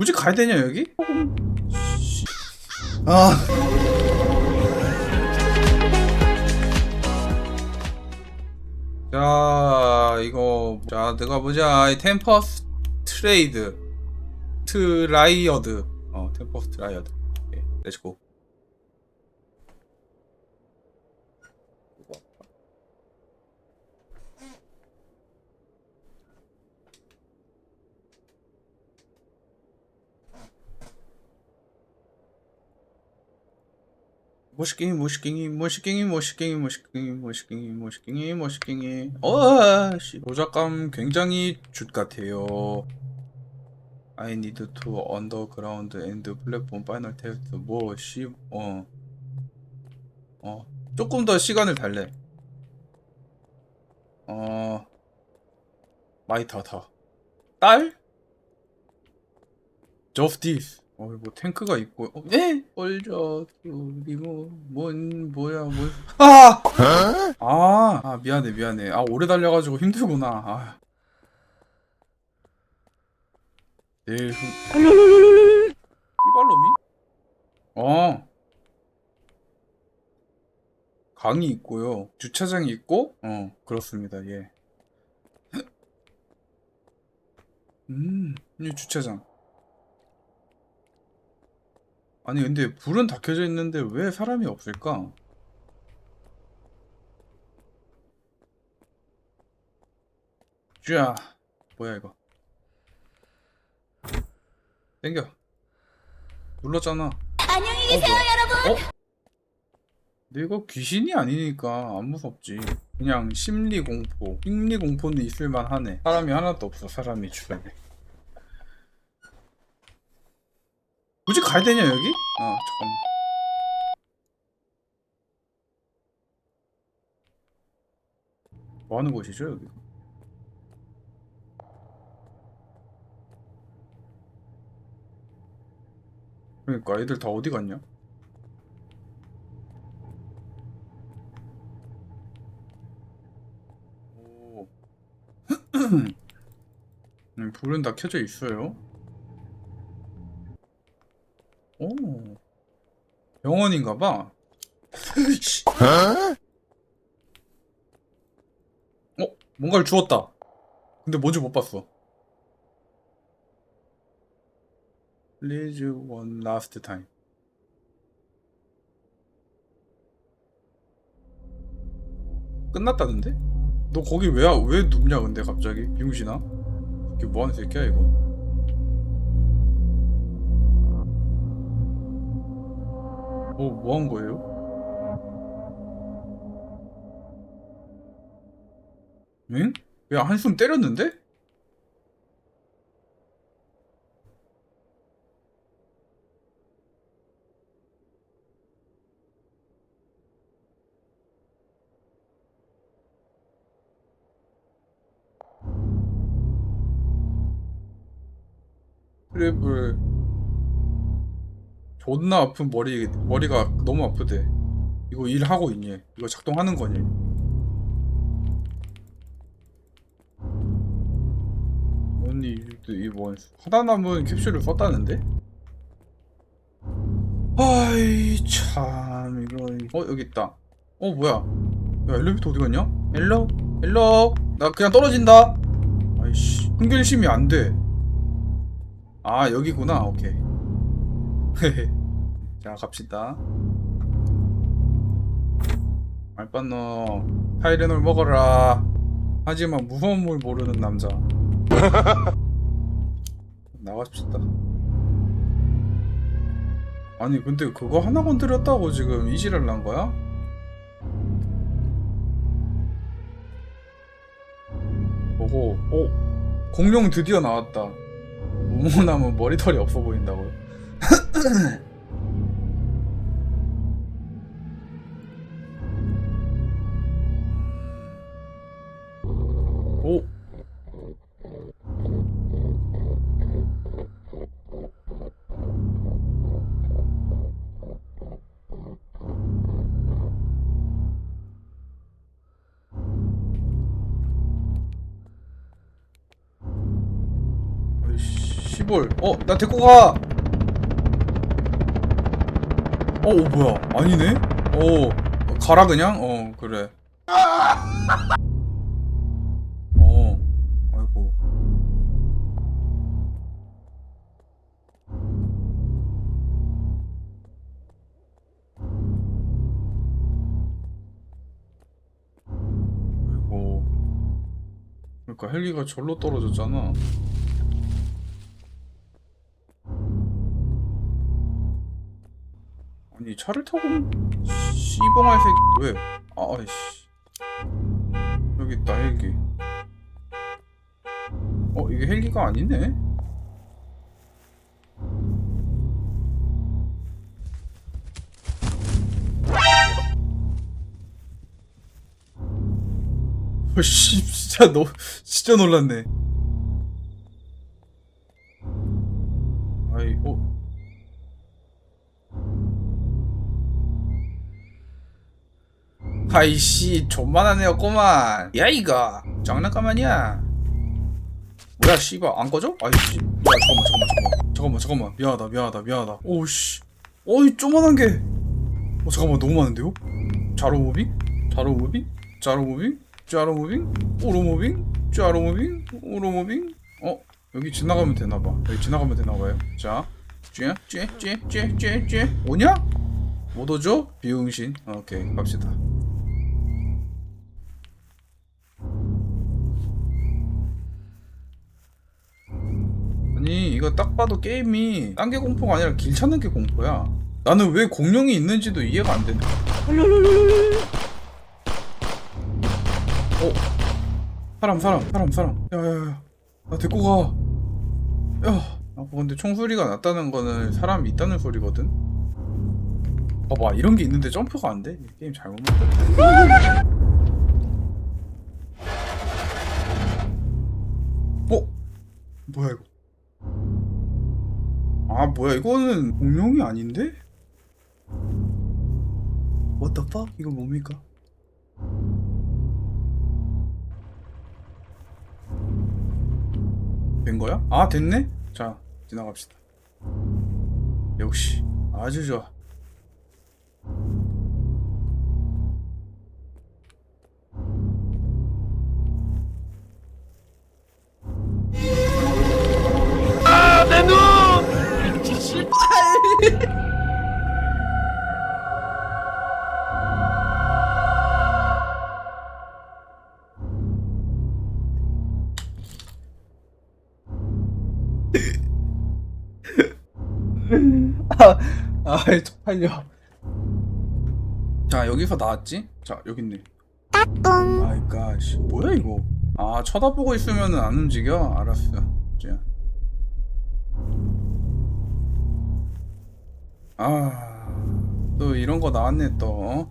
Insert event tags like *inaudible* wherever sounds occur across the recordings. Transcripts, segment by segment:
굳이 가야 되냐 여기? 아 자, 이거 자, 내가 보자. 이 템퍼스 트레이드 트라이어드. 어, 템퍼스 트라이어드. 렛츠고. 모시갱이 모시갱이 모시갱이 모시갱이 모시갱이 모시갱이 모시갱이 모시갱이. 어씨 모작감 굉장히 jut 같아요. I need to underground and platform final test. 뭐씨어어 어, 조금 더 시간을 달래. 어 마이 타타 딸? Just this 어, 뭐 탱크가 있고, 어, 에? 얼저, 그리고, 뭔, 뭐야, 뭐. 아! 아, 아, 미안해, 미안해. 아, 오래 달려가지고 힘들구나. 아. 내일 후. 이발놈이? 어. 강이 있고요. 주차장이 있고, 어, 그렇습니다, 예. 음, 이 주차장. 아니 근데 불은 다 켜져 있는데 왜 사람이 없을까? 쥐야 뭐야 이거? 땡겨. 눌렀잖아. 안녕히 계세요, 여러분. 어? 이거 귀신이 아니니까 안 무섭지. 그냥 심리공포 심리공포는 있을만 하네. 사람이 하나도 없어 사람이 주변에 굳이 가야 되냐 여기? 아 잠깐만 뭐 하는 곳이죠 여기? 그러니까 애들 다 어디 갔냐? 오. *clears throat* 음, 불은 다 켜져 있어요. 오. 병원인가 봐. 씨. 어? 뭔가를 주웠다. 근데 뭔지 못 봤어. Please one last time. 끝났다는데? 너 거기 왜, 왜 눕냐 근데 갑자기? 비용신아? 이게 뭐하는 새끼야 이거? 뭐, 뭐 한 거예요? 응? 야, 한숨 때렸는데? 트래블 존나 아픈 머리 머리가 너무 아프대. 이거 일 하고 있니? 이거 작동하는 거니? 언니 이뭐 하다 남은 캡슐을 썼다는데? 아이 참 이거 어 여기 있다. 어 뭐야? 야 엘리베이터 어디 갔냐? 엘로 엘로 나 그냥 떨어진다. 아이씨 흥결심이 안 돼. 아 여기구나 오케이 *laughs* 자 갑시다. 알바노 타이레놀 먹어라. 하지만 무서운 물 모르는 남자. *laughs* 나가십시다. 아니 근데 그거 하나 건드렸다고 지금 이지랄 난 거야? 보고 어 공룡 드디어 나왔다. 무모남은 머리털이 없어 보인다고요? 오. 씨발 씨볼 어 나 데리고 가 어, 어 뭐야? 아니네? 어 가라 그냥? 어 그래. 어 아이고. 아이고. 그러니까 헬기가 절로 떨어졌잖아 아니 차를 타고 씨봉할 새끼 왜? 아, 아이씨 여기 있다 헬기 어 이게 헬기가 아니네? 어씨 진짜 너 진짜 놀랐네 아이씨 존만하네요 꼬만 야 이거 장난감 아니야 뭐야 씨발 안 꺼져? 아이씨 야 잠깐만 잠깐만 잠깐만 잠깐만 미안하다 미안하다 미안하다 오씨 어이 쪼만한 게 어, 잠깐만 너무 많은데요? 자로 무빙? 자로 무빙? 자로 무빙? 자로 무빙? 오로 무빙? 자로 무빙? 오로 무빙? 어 여기 지나가면 되나봐 여기 지나가면 되나봐요 자 쥐쥐쥐 쥐 쥐 쥐 오냐? 못 오죠? 비응신 오케이 갑시다 이거 딱 봐도 게임이 딴 게 공포가 아니라 길 찾는 게 공포야. 나는 왜 공룡이 있는지도 이해가 안 되네 어? 사람 사람 사람 사람. 야야야. 나 데리고 가 야. 아, 근데 총소리가 났다는 거는 사람이 있다는 소리거든? 봐봐 이런 게 있는데 점프가 안 돼? 게임 잘못 만들었다 어? 뭐야 이거 아 뭐야 이거는 공룡이 아닌데? What the fuck? 이거 뭡니까? 된 거야? 아 됐네? 자 지나갑시다 역시 아주 좋아 아, 쪽팔려. 자, 여기서 나왔지? 자, 여기 있네. 아이 가씨. 뭐야 이거? 아, 쳐다보고 있으면 안 움직여? 알았어. 자. 아, 또 이런 거 나왔네 또. 어?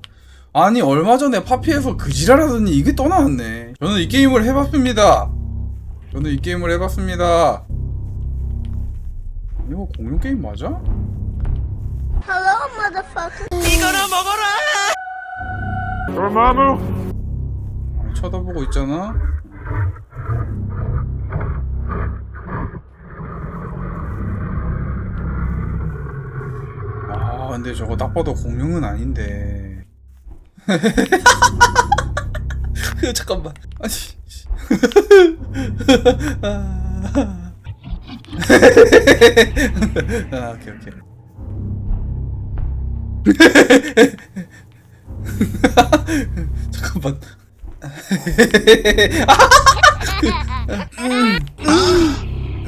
아니, 얼마 전에 파피에서 그 지랄하더니 이게 또 나왔네. 저는 이 게임을 해봤습니다. 저는 이 게임을 해봤습니다. 이거 공룡 게임 맞아? Hello, motherfucker. 아니, 쳐다보고 있잖아. 아, 근데 저거 딱 봐도 공룡은 아닌데. *laughs* 잠깐만. 아니. 아, *laughs* 아, 오케이, 오케이. *laughs* 잠깐만.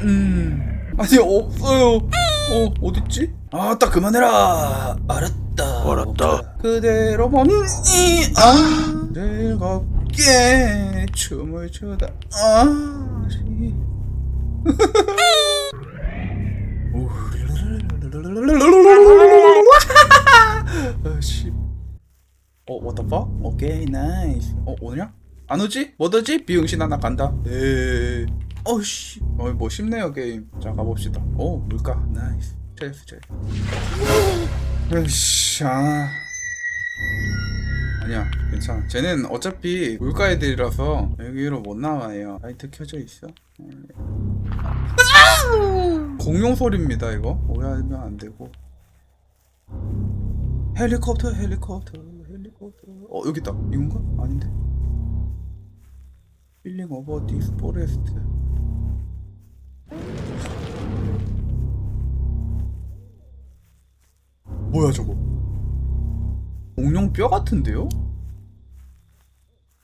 음. 아니 없어요. 어 어딨지? 아딱 그만해라. 알았다. 알았다. 그대로만 이, 아 즐겁게 춤을 추다. 아. 시. *laughs* 아, 씨. 어, what the fuck? 오케이, 나이스. 어, 오냐? 안 오지? 못 오지? 비응신 하나 간다. 네. 어씨. 어, 뭐 쉽네요, 게임. 자, 가봅시다. 오, 물가. 나이스. 체스. 으이씨, 아. 아니야, 괜찮아. 쟤는 어차피 물가 애들이라서 여기로 못 나와요. 라이트 켜져 있어. 공룡 소리입니다 이거 오해하면 안 되고 헬리콥터 헬리콥터 헬리콥터 어 여기 있다 이건가 아닌데 필링 오버 디스 포레스트 뭐야 저거 공룡 뼈 같은데요?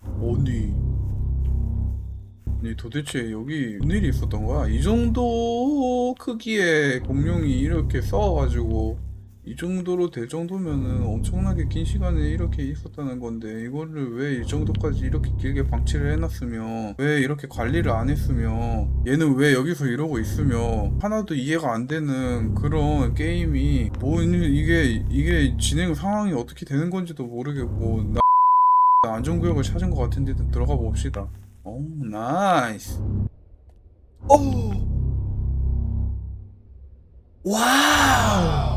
어디 아니 도대체 여기 무슨 일이 있었던 거야? 이 정도 크기의 공룡이 이렇게 싸워가지고 이 정도로 될 정도면은 엄청나게 긴 시간에 이렇게 있었다는 건데 이거를 왜 이 정도까지 이렇게 길게 방치를 해놨으며 왜 이렇게 관리를 안 했으며 얘는 왜 여기서 이러고 있으며 하나도 이해가 안 되는 그런 게임이 뭐 이게 이게 진행 상황이 어떻게 되는 건지도 모르겠고 나 *laughs* 안전구역을 찾은 것 같은데 들어가 봅시다. 오 나이스. 오 와우.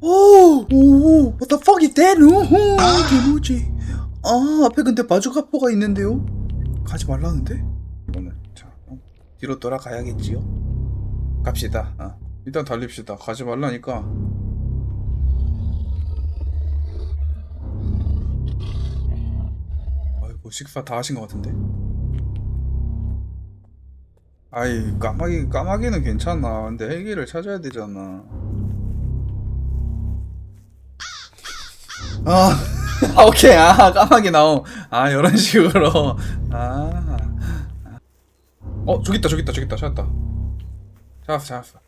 오, 오, what the fuck is that? 오, 이게 뭐지? 아, 앞에 근데 마주카포가 있는데요? 가지 말라는데? 이거는 자, 어, 뒤로 돌아가야겠지요? 갑시다. 어. 일단 달립시다. 가지 말라니까. 아이고 식사 다 하신 것 같은데. 아이 까마귀 까마귀는 괜찮아. 근데 헬기를 찾아야 되잖아. 아, *laughs* 아, 오케이. 아, 까마귀 나옴. 아, 이런 식으로. 아. 어, 저기 있다, 저기 있다, 저기 있다. 찾았다. 찾았어, 찾았어.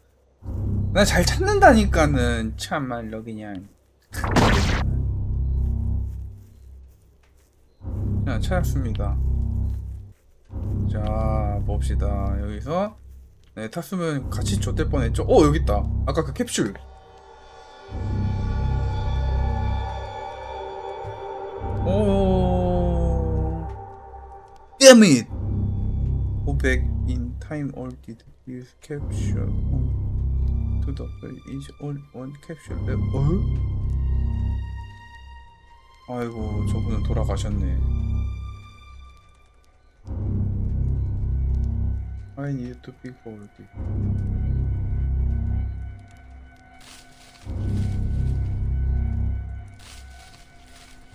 나 잘 찾는다니까는. 참말로 그냥. 그냥 찾았습니다. 자, 봅시다. 여기서. 네, 탔으면 같이 좆될 뻔했죠? 어, 여기 있다. 아까 그 캡슐. Damn it. Go back in time or did use capture on to the is all one capture left. 어? 아이고 저분은 돌아가셨네. I need to be forward.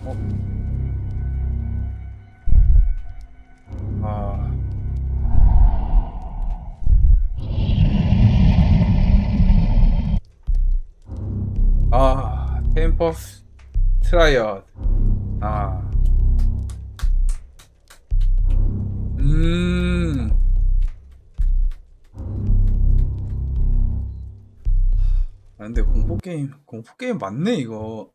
어? 퍼스 트라이엇. 아. 음. 아, 근데 공포 게임, 공포 게임 맞네 이거.